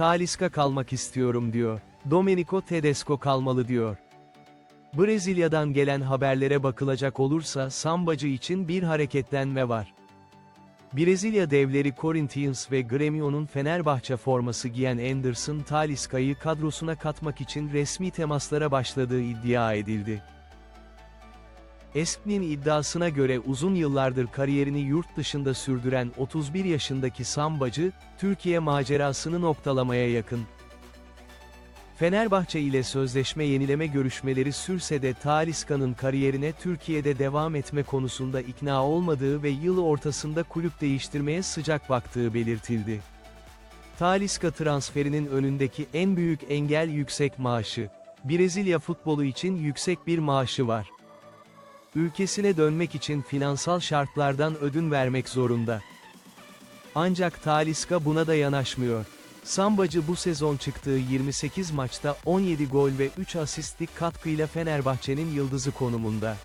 Talisca kalmak istiyorum diyor. Domenico Tedesco kalmalı diyor. Brezilya'dan gelen haberlere bakılacak olursa Sambacı için bir hareketlenme var. Brezilya devleri Corinthians ve Gremio'nun Fenerbahçe forması giyen Anderson Talisca'yı kadrosuna katmak için resmi temaslara başladığı iddia edildi. Esknin iddiasına göre uzun yıllardır kariyerini yurt dışında sürdüren 31 yaşındaki Sambacı, Türkiye macerasını noktalamaya yakın. Fenerbahçe ile sözleşme yenileme görüşmeleri sürse de Talisca'nın kariyerine Türkiye'de devam etme konusunda ikna olmadığı ve yıl ortasında kulüp değiştirmeye sıcak baktığı belirtildi. Talisca transferinin önündeki en büyük engel yüksek maaşı. Brezilya futbolu için yüksek bir maaşı var. Ülkesine dönmek için finansal şartlardan ödün vermek zorunda. Ancak Talisca buna da yanaşmıyor. Sambacı bu sezon çıktığı 28 maçta 17 gol ve 3 asistlik katkıyla Fenerbahçe'nin yıldızı konumunda.